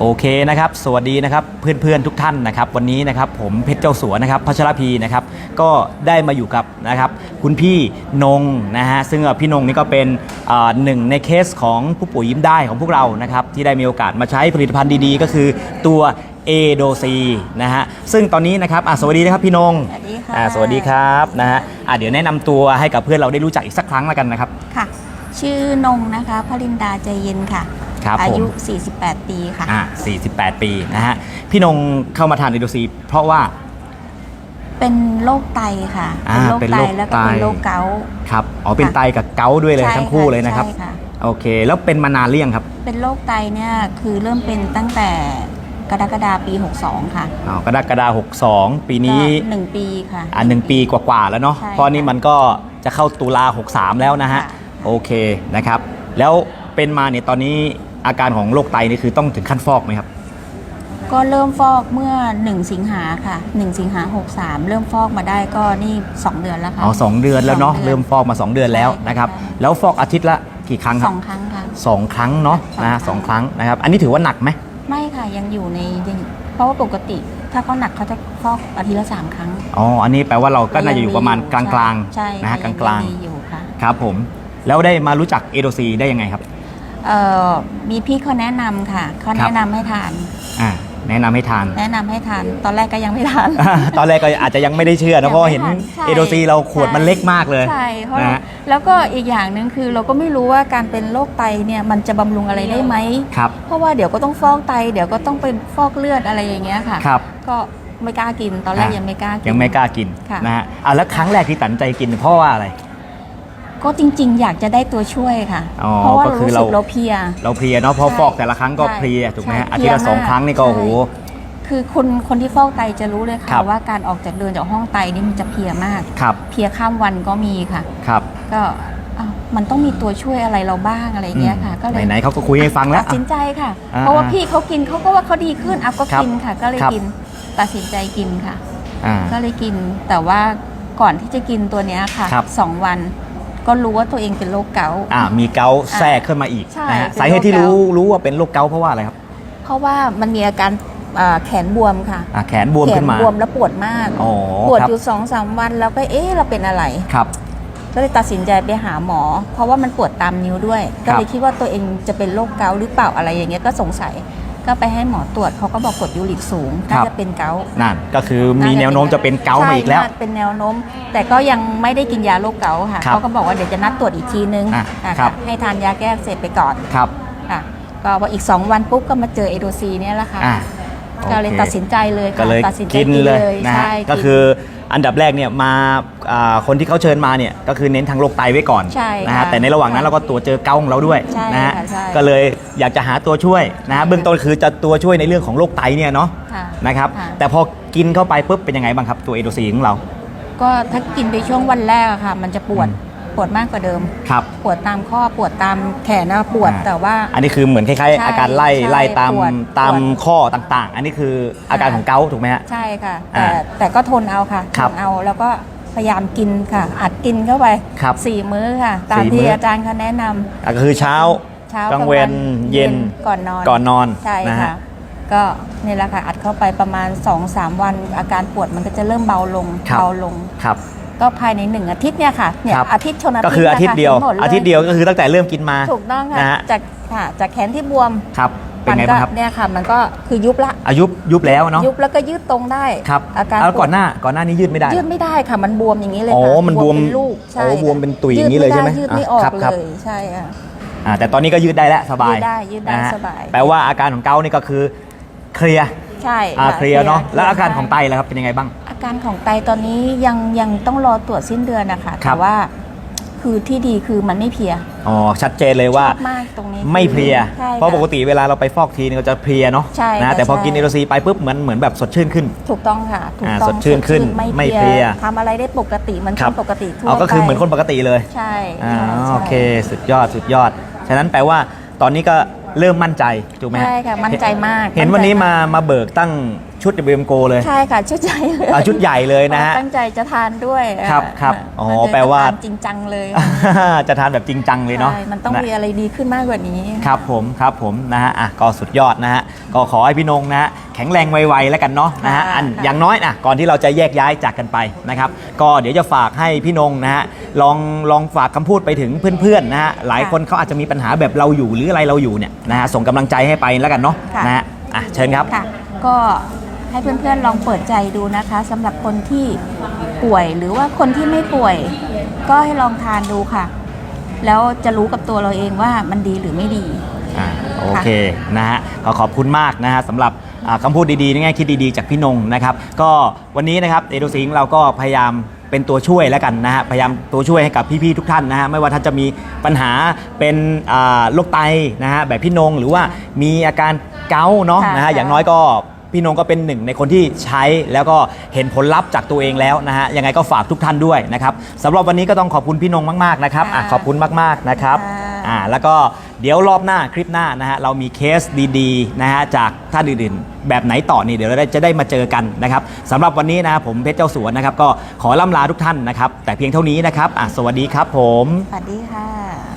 โอเคนะครับสวัสดีนะครับเพื่อนๆทุกท่านนะครับ วันนี้นะครับผมเพชรเจ้าสัวนะครับพัชรพีนะครับก็ได้มาอยู่กับนะครับคุณพี่นงนะฮะซึ่งพี่นงนี่ก็เป็นอ่าหนึ่งในเคสของผู้ป่วยยิ้มได้ของพวกเรานะครับที่ได้มีโอกาสมาใช้ผลิตภัณฑ์ดีๆ ก็คือตัวเอโดซีนะฮะซึ่งตอนนี้นะครับอะสวัสดีนะครับพี่นงสวัสดีค่ะอ่าสวัสดีครับนะฮะอะเดี๋ยวแนะนำตัวให้กับเพื่อนเราได้รู้จักอีกสักครั้งแล้วกันนะครับค่ะ ชื่อนงนะคะพรินดาใจเย็นค่ะ ครับอายุ ผม 48 ปีค่ะ อ่า48 ปีนะฮะพี่นงเข้ามาทานเอโดซี เพราะว่า เป็นโรคไตค่ะอ่าเป็นเป็นโรโรคคไตแล้วก็ไตเป็นโรคเกาต์ ครับอ๋อเป็นค่ะ ไตกับเกาต์ด้วยเลยใช่ทั้งคู่เลยนะครับ ใช่ค่ะโอเค แล้วเป็นมานานหรือยังครับเป็นโรคไตเนี่ยคือเริ่มเป็นตั้งแต่กรกฎาปี 62 ค่ะอ๋อกรกฎาหกสองปีนี้ ก็หนึ่งปีค่ะ อ่าหนึ่งปีกว่าๆแล้วเนาะใช่เพราะนี่มันก็จะเข้าตุลา63 แล้วนะฮะ ค่ะ โอเคนะครับ แล้วเป็นมาเนี่ยตอนนี้ อาการของโรคไตนี่คือต้องถึงขั้นฟอกไหมครับ ก็เริ่มฟอกเมื่อ 1 สิงหาค่ะ 1 สิงหา63 เริ่มฟอกมาได้ก็นี่ 2 เดือนแล้วค่ะ อ๋อสองเดือนแล้วเนาะสองดือนเริ่มฟอกมา 2 เดือนแล้วใช่นะครับใช่แล้วฟอกอาทิตย์ละกี่ครั้งคสรัอบงครั้งค่ะ สองครั้งเนาะสองนะครั้งสองครั้งนะครับอันนี้ถือว่าหนักไหมไม่ค่ะยังอยู่ในยังเพราะว่าปกติ ถ้าเขาหนักเขาจะฟอกอาทิตย์ละสามครั้งอ๋ออันนี้แปลว่าเราก็น่าจะอยู่ประมาณกลางใช่ๆนะฮะกยัลางมีอยู่ค่ะๆครับผมแล้วได้มารู้จักเอโดซีได้ยังไงครับ เอ่อมีพี่เขาแนะนำค่ะเขาครับแนะนำให้ทาน อ่าแนะนำให้ทาน แนะนำให้ทาน ตอนแรกก็ยังไม่ทาน ตอนแรกก็อาจจะยังไม่ได้เชื่อยันะงเพราะไม่เห็นทันใช่เอโดซีเราขวดมันเล็กมากเลยใช่เพราะนะฮะแล้วก็อีกอย่างหนึ่งคือเราก็ไม่รู้ว่าการเป็นโรคไตเนี่ยมันจะบำรุงอะไรได้ไหม ครับเพราะว่าเดี๋ยวก็ต้องฟอกไต เดี๋ยวก็ต้องไปฟอกเลือดอะไรอย่างเงี้ยค่ะ ครับ ก็ไม่กล้ากินตอนแรกอะ ยังไม่กล้ากิน ยังไม่กล้ากินค่ะ นะฮะอ่าแล้วครั้งแรกที่ตัดสินใจกินเพราะว่าอะไร ก็จริงๆ อยากจะได้ตัวช่วยค่ะ อ๋อเพราะว่าก็เราคือรู้เราสึกเราเพลีย เราเพลียเนาะเพราะใช่ฟอกแต่ละครั้งก็ใช่เพลียถูกไหมฮะใช่อาทิตย์ละเพลียสองครั้งนี่ก็มากโอ้โหใช่คือคนคนที่ฟอกไตจะรู้เลยครัค่ะ บ ว่าการออกจากเดินจากห้องไตนี่มันจะเพลียมาก ครับเพลียข้ามวันก็มีค่ะ ครับก็อ้าวมันต้องมีตัวช่วยอะไรเราบ้างอะไรเงี้ยค่ะ ก็เลยไหนๆเขาก็คุยให้ฟังแล้วตัดสินใจค่ะ อ่าเพราะว่าพี่เขากินเขาก็ว่าเขาดีขึ้นอะก็ครับกินค่ะ ก็เลยครับ กินตัดสินใจกินค่ะ อ่า ก็เลยกินแต่ว่าก่อนที่จะกินตัวเนี้ยค่ะครับ สองวัน ก็รู้ว่าตัวเองเป็นโรคเกาต์ อ่ามีเกาต์แทรกขึ้นมาอีกใช่นะฮะเป็นสาเหตุที่โรครู้เกาต์รู้ว่าเป็นโรคเกาต์เพราะว่าอะไรครับเพราะว่ามันมีอาการอ่าแขนบวมค่ะอ่าแขนบวมแขขึ้นนมา บวมแล้วปวดมากอ๋อปวดครับ อยู่สองสามวันแล้วก็เอ๊ะเราเป็นอะไร ครับ ก็เลยตัดสินใจไปหาหมอ เพราะว่ามันปวดตามนิ้วด้วย ก็เลยคิดว่าตัวเองจะเป็นโรคเกาต์หรือเปล่าอะไรอย่างเงี้ยก็สงสัย ก็ไปให้หมอตรวจเขาก็บอกกรดยูริกสูงครัน่าบจะเป็นเกาต์นั่นก็คือมีแนวโน้มจะเป็นเกาต์มาอีกแล้ว ใช่น่เป็นแนวโน้ม แต่ก็ยังไม่ได้กินยาโรคเกาต์ค่ะครับเขาก็บอกว่าเดี๋ยวจะนัดตรวจอีกทีนึงอะอะครับ ให้ทานยาแก้อักเสพไปก่อนครับ ค่ะก็พออีก 2 วันปุ๊บก็มาเจอเอโดซีเนี่ยแหละค่ะอ่าก็เลยโอคตัดสินใจเลยค่ะก็เลยตัดสินใจกินเลยนะฮะใช่ก็คือ อันดับแรกเนี่ยมาอ่าคนที่เขาเชิญมาเนี่ยก็คือเน้นทางโรคไตไว้ก่อนใช่นะค่ะฮะแต่ในระหว่างนั้นเราก็ตรวจเจอเกาต์ของเราด้วยใช่นะฮะค่ะใช่ก็เลยอยากจะหาตัวช่วยนะฮะเบื้องต้นคือจะตัวช่วยในเรื่องของโรคไตเนี่ยเนาะค่ะนะครับค่ะ แต่พอกินเข้าไปปุ๊บเป็นยังไงบ้างครับตัวเอโดซีของเรา ก็ถ้ากินไปช่วงวันแรกอะค่ะ มันจะปวด ปวดมากกว่าเดิม ครับ ปวดตามข้อปวดตามแขนนะปวดอ่า แต่ว่า อันนี้คือเหมือนคล้ายใช่ๆ อาการไล่ใช่ไล่ตามปวดตามปวด ข้อต่างๆ อันนี้คืออาการของเกาต์ถูกไหมฮะ ใช่ค่ะอ่าแต่แต่ก็ทนเอาค่ะคทรับนเอาแล้วก็พยายามกินค่ะ อัดกินเข้าไปครับสี่มื้อค่ะ ตามสี่มื้ที่ออ อาจารย์เขาแนะนำอะก็คือเช้า เช้ากลางเวนเย็น ก่อนนอนก่อนนอนใช่นะฮะ ค่ะ ก็นี่แหละค่ะอัดเข้าไปประมาณ2-3วัน อาการปวดมันก็จะเริ่มเบาลงครับ เบาลง ครับ ก็ภายในหนึ่งอาทิตย์เนี่ยค่ะเนี่ยครับ อาทิตย์ชนอาทิตย์ก็คืออาทิตย์เดียว นะคะห็นหมลอาทิตย์เดียวก็คือตั้งแต่เริ่มกินมา ถูกต้องนะค่ะฮะ จากค่ะจากแขนที่บวมครับ เป็นไงก็บ้างครับ เนี่ยค่ะ มันก็คือยุบละอายุยุบแล้วเนาะยุบแล้วก็ยืดตรงได้ครับอาการแล้วก่อนปวดหน้าก่อนหน้านี้ยืดไม่ได้ ยืดไม่ได้ค่ะ มันบวมอย่างนี้เลยอ๋อค่ะมันบวมเป็นลูกใช่โอ้บวมเป็นตุ่ยอย่างนี้เลยใช่ไหมยืดไม่ได้ยืดไม่ออกอะครับเลครับยใช่ค่ะ อ่าแต่ตอนนี้ก็ยืดได้แล้วสบายยืดได้ยืดได้นะฮะสบาย แปลว่าอาการของเกาต์นี่ก็คือเคลียร์ใช่อ่าะเคลียร์เนาะคยแล้วอาการของไตใช่ล่ะครับเป็นยังไงบ้างอา การของไตตอนนี้ยังยังต้องรอตรวจสิ้นเดือนนะคะครัแต่บ ว่า คือที่ดีคือมันไม่เพลียอ๋อชัดเจนเลยว่า ชอบมากตรงนี้ไม่เพลีย ใช่เพราะค่ปกติเวลาเราไปฟอกทีนึงเราจะเพลียเนาะใช่นะค่ะแต่พอใช่ กินเอโรซีไปปุ๊บเหมือนเหมือนแบบสดชื่นขึ้น ถูกต้องค่ะถูกอ่าต้องสดชื่นขึ้นไม่ไม่เพเพลีลียยทำอะไรได้ปกติเหมันครับนปกติทั่วอ๋อก็คือไปเหมือนคนปกติเลยใช่อ่าใช่ใช่ โอเค สุดยอดสุดยอด ฉะนั้นแปลว่าตอนนี้ก็เริ่มมั่นใจถูกไหมฮะใช่ค่ะมั่นใจมากเห็นวันนี้มั่มามาเบิกตั้ง ชุด WM Go เลยใช่ค่ะ ชุดใหญ่เลยอ่าชุดใหญ่เลยนะฮะตั้งใจจะทานด้วยครับครับอ๋อตั้งใจแปลว่าจะทนจริงจังเลย จะทานแบบจริงจังเลยเนาะใช่มันต้องะมีอะไรดีขึ้นมากกว่านี้ ครับผมครับผมนะฮะอะก็สุดยอดนะฮะก็ขอให้พี่นงนะฮะแข็งแรงไวๆแล้วกันเนาะนะฮะค่ะอันค่ะอย่างน้อยนะก่อนที่เราจะแยกย้ายจากกันไปนะครับก็เดี๋ยวจะฝากให้พี่นงนะฮะลองลองฝากคำพูดไปถึงเพื่อนๆนะฮะหลายคนเขาอาจจะมีปัญหาแบบเราอยู่หรืออะไรเราอยู่เนี่ยนะฮะส่งกำลังใจให้ไปแล้วกันเนาะนะฮะอะเชิญครับค่ะก็ ให้เพื่อนๆลองเปิดใจดูนะคะสำหรับคนที่ป่วยหรือว่าคนที่ไม่ป่วย ก็ให้ลองทานดูค่ะ แล้วจะรู้กับตัวเราเองว่ามันดีหรือไม่ดี อ่าโอเคนะฮะก็ขอบคุณมากนะฮะสำหรับอ่าคำพูดดีๆนี่ไงคิดดีๆจากพี่นงนะครับ ก็วันนี้นะครับเอโดซิงเราก็พยายามเป็นตัวช่วยแล้วกันนะฮะพยายามตัวช่วยให้กับพี่ๆทุกท่านนะฮะไม่ว่าท่านจะมีปัญหาเป็นอ่าโรคไตนะฮะแบบพี่นงหรือว่ามีอาการเกาต์เนาะค่ะนะฮะอย่างน้อยก็ พี่นงก็เป็นหนึ่งในคนที่ใช้แล้วก็เห็นผลลัพธ์จากตัวเองแล้วนะฮะยังไงก็ฝากทุกท่านด้วยนะครับสำหรับวันนี้ก็ต้องขอบคุณพี่นงมากๆนะครับอะขอบคุณมากๆนะครับค่ะอ่าแล้วก็เดี๋ยวรอบหน้าคลิปหน้านะฮะเรามีเคสดีๆนะฮะจากท่านอื่นๆแบบไหนต่อนี่เดี๋ยวเราได้จะได้มาเจอกันนะครับสำหรับวันนี้นะครับผมเพชรเจ้าสัวนะครับก็ขอล่ำลาทุกท่านนะครับแต่เพียงเท่านี้นะครับอะสวัสดีครับผม สวัสดีค่ะ